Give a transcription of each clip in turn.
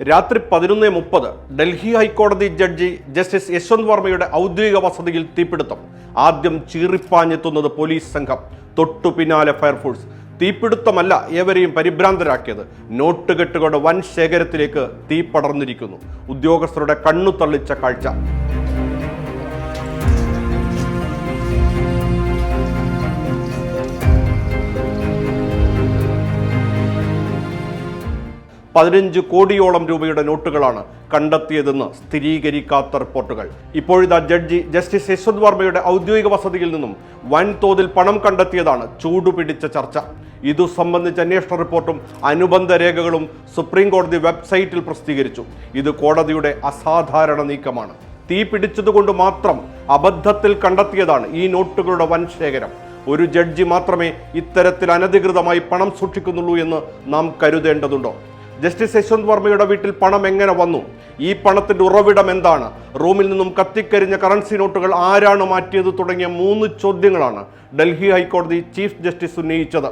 രാത്രി പതിനൊന്ന് മുപ്പത് ഡൽഹി ഹൈക്കോടതി ജഡ്ജി ജസ്റ്റിസ് യശ്വന്ത് വർമ്മയുടെ ഔദ്യോഗിക വസതിയിൽ തീപിടുത്തം. ആദ്യം ചീറിപ്പാഞ്ഞെത്തുന്നത് പോലീസ് സംഘം. തൊട്ടു പിന്നാലെ ഫയർഫോഴ്സ്. തീപിടുത്തമല്ല ഏവരെയും പരിഭ്രാന്തരാക്കിയത്. നോട്ടുകെട്ടുകളുടെ വൻ ശേഖരത്തിലേക്ക് തീ പടർന്നിരിക്കുന്നു. ഉദ്യോഗസ്ഥരുടെ കണ്ണു തള്ളിച്ച കാഴ്ച. പതിനഞ്ച് കോടിയോളം രൂപയുടെ നോട്ടുകളാണ് കണ്ടെത്തിയതെന്ന് സ്ഥിരീകരിക്കാത്ത റിപ്പോർട്ടുകൾ. ഇപ്പോഴിതാ ജഡ്ജി ജസ്റ്റിസ് യശ്വന്ത് വർമ്മയുടെ ഔദ്യോഗിക വസതിയിൽ നിന്നും വൻതോതിൽ പണം കണ്ടെത്തിയതാണ് ചൂടുപിടിച്ച ചർച്ച. ഇതു സംബന്ധിച്ച അന്വേഷണ റിപ്പോർട്ടും അനുബന്ധ രേഖകളും സുപ്രീം കോടതി വെബ്സൈറ്റിൽ പ്രസിദ്ധീകരിച്ചു. ഇത് കോടതിയുടെ അസാധാരണ നീക്കമാണ്. തീ പിടിച്ചതുകൊണ്ട് മാത്രം അബദ്ധത്തിൽ കണ്ടെത്തിയതാണ് ഈ നോട്ടുകളുടെ വൻ ശേഖരം. ഒരു ജഡ്ജി മാത്രമേ ഇത്തരത്തിൽ അനധികൃതമായി പണം സൂക്ഷിക്കുന്നുള്ളൂ എന്ന് നാം കരുതേണ്ടതുണ്ടോ? ജസ്റ്റിസ് യശ്വന്ത് വർമ്മയുടെ വീട്ടിൽ പണം എങ്ങനെ വന്നു? ഈ പണത്തിന്റെ ഉറവിടം എന്താണ്? റൂമിൽ നിന്നും കത്തിക്കരിഞ്ഞ കറൻസി നോട്ടുകൾ ആരാണ് മാറ്റിയത് തുടങ്ങിയ മൂന്ന് ചോദ്യങ്ങളാണ് ഡൽഹി ഹൈക്കോടതി ചീഫ് ജസ്റ്റിസ് ഉന്നയിച്ചത്.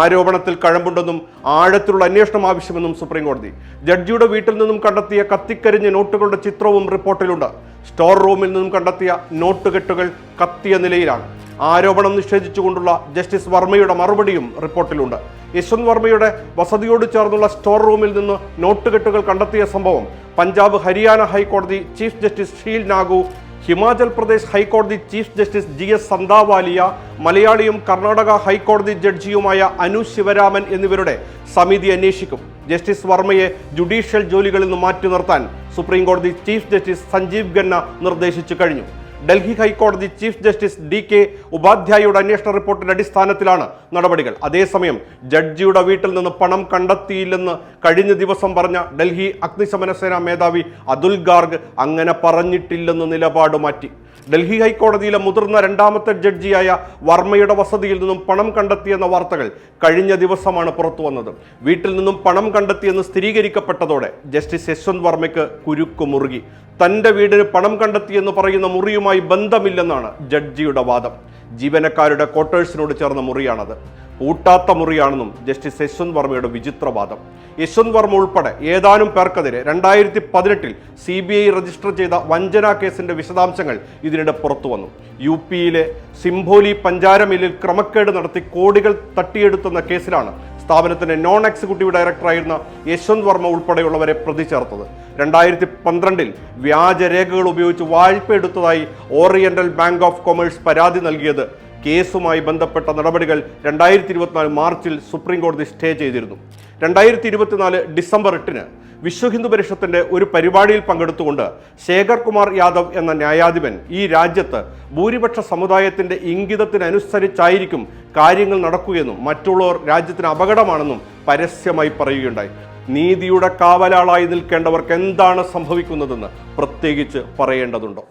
ആരോപണത്തിൽ കഴമ്പുണ്ടെന്നും ആഴത്തിലുള്ള അന്വേഷണം ആവശ്യമെന്നും സുപ്രീം കോടതി ജഡ്ജിയുടെ വീട്ടിൽ നിന്നും കണ്ടെത്തിയ കത്തിക്കരിഞ്ഞ നോട്ടുകളുടെ ചിത്രവും റിപ്പോർട്ടിലുണ്ട്. സ്റ്റോർ റൂമിൽ നിന്നും കണ്ടെത്തിയ നോട്ടുകെട്ടുകൾ കത്തിയ നിലയിലാണ്. ആരോപണം നിഷേധിച്ചുകൊണ്ടുള്ള ജസ്റ്റിസ് വർമ്മയുടെ മറുപടിയും റിപ്പോർട്ടിലുണ്ട്. യശ്വന്ത് വർമ്മയുടെ വസതിയോട് ചേർന്നുള്ള സ്റ്റോർ റൂമിൽ നിന്ന് നോട്ടുകെട്ടുകൾ കണ്ടെത്തിയ സംഭവം പഞ്ചാബ് ഹരിയാന ഹൈക്കോടതി ചീഫ് ജസ്റ്റിസ് ഷീൽ നാഗു ഹിമാചൽ പ്രദേശ് ഹൈക്കോടതി chief justice G S Sandhawalia മലയാളിയും കർണാടക ഹൈക്കോടതി ജഡ്ജിയുമായ അനു ശിവരാമൻ എന്നിവരുടെ സമിതി അന്വേഷിക്കും. ജസ്റ്റിസ് വർമ്മയെ ജുഡീഷ്യൽ ജോലികളിൽ നിന്ന് മാറ്റി നിർത്താൻ സുപ്രീം കോടതി ചീഫ് ജസ്റ്റിസ് സഞ്ജീവ് ഖന്ന നിർദ്ദേശിച്ചു കഴിഞ്ഞു. ഡൽഹി ഹൈക്കോടതി ചീഫ് ജസ്റ്റിസ് ഡി കെ ഉപാധ്യായയുടെ അന്വേഷണ റിപ്പോർട്ടിന്റെ അടിസ്ഥാനത്തിലാണ് നടപടികൾ. അതേസമയം ജഡ്ജിയുടെ വീട്ടിൽ നിന്ന് പണം കണ്ടെത്തിയില്ലെന്ന് കഴിഞ്ഞ ദിവസം പറഞ്ഞ ഡൽഹി അഗ്നിശമന സേനാ മേധാവി അതുൽ ഗാർഗ് അങ്ങനെ പറഞ്ഞിട്ടില്ലെന്ന് നിലപാട് മാറ്റി. ഡൽഹി ഹൈക്കോടതിയിലെ മുതിർന്ന രണ്ടാമത്തെ ജഡ്ജിയായ വർമ്മയുടെ വസതിയിൽ നിന്നും പണം കണ്ടെത്തിയെന്ന വാർത്തകൾ കഴിഞ്ഞ ദിവസമാണ് പുറത്തു വന്നത്. വീട്ടിൽ നിന്നും പണം കണ്ടെത്തിയെന്ന് സ്ഥിരീകരിക്കപ്പെട്ടതോടെ ജസ്റ്റിസ് യശ്വന്ത് വർമ്മയ്ക്ക് കുരുക്കു മുറുകി. തന്റെ വീടിന് പണം കണ്ടെത്തിയെന്ന് പറയുന്ന മുറിയുമായി ബന്ധമില്ലെന്നാണ് ജഡ്ജിയുടെ വാദം. ജീവനക്കാരുടെ ക്വാർട്ടേഴ്സിനോട് ചേർന്ന മുറിയാണത്. പൂട്ടാത്ത മുറിയാണെന്നും ജസ്റ്റിസ് യശ്വന്ത് വർമ്മയുടെ വിചിത്രവാദം. യശ്വന്ത് വർമ്മ ഉൾപ്പെടെ ഏതാനും പേർക്കെതിരെ രണ്ടായിരത്തി പതിനെട്ടിൽ സി ബി ഐ രജിസ്റ്റർ ചെയ്ത വഞ്ചനാ കേസിന്റെ വിശദാംശങ്ങൾ ഇതിനിടെ പുറത്തു വന്നു. യു പിയിലെ സിംഭോലി പഞ്ചാര മില്ലിൽ ക്രമക്കേട് നടത്തി കോടികൾ തട്ടിയെടുത്തുന്ന കേസിലാണ് സ്ഥാപനത്തിന്റെ നോൺ എക്സിക്യൂട്ടീവ് ഡയറക്ടറായിരുന്ന യശ്വന്ത് വർമ്മ ഉൾപ്പെടെയുള്ളവരെ പ്രതി ചേർത്തത് രണ്ടായിരത്തി പന്ത്രണ്ടിൽ വ്യാജരേഖകൾ ഉപയോഗിച്ച് വായ്പ എടുത്തതായി ഓറിയന്റൽ ബാങ്ക് ഓഫ് കൊമേഴ്സ് പരാതി നൽകിയത്. കേസുമായി ബന്ധപ്പെട്ട നടപടികൾ രണ്ടായിരത്തി ഇരുപത്തിനാല് മാർച്ചിൽ സുപ്രീം കോടതി സ്റ്റേ ചെയ്തിരുന്നു. രണ്ടായിരത്തി ഇരുപത്തിനാല് ഡിസംബർ എട്ടിന് വിശ്വ ഹിന്ദു പരിഷത്തിന്റെ ഒരു പരിപാടിയിൽ പങ്കെടുത്തുകൊണ്ട് ശേഖർ കുമാർ യാദവ് എന്ന ന്യായാധിപൻ ഈ രാജ്യത്ത് ഭൂരിപക്ഷ സമുദായത്തിന്റെ ഇംഗിതത്തിനനുസരിച്ചായിരിക്കും കാര്യങ്ങൾ നടക്കുകയെന്നും മറ്റുള്ളവർ രാജ്യത്തിന് അപകടമാണെന്നും പരസ്യമായി പറയുകയുണ്ടായി. നീതിയുടെ കാവലാളായി നിൽക്കേണ്ടവർക്ക് എന്താണ് സംഭവിക്കുന്നതെന്ന് പ്രത്യേകിച്ച് പറയേണ്ടതുണ്ടോ?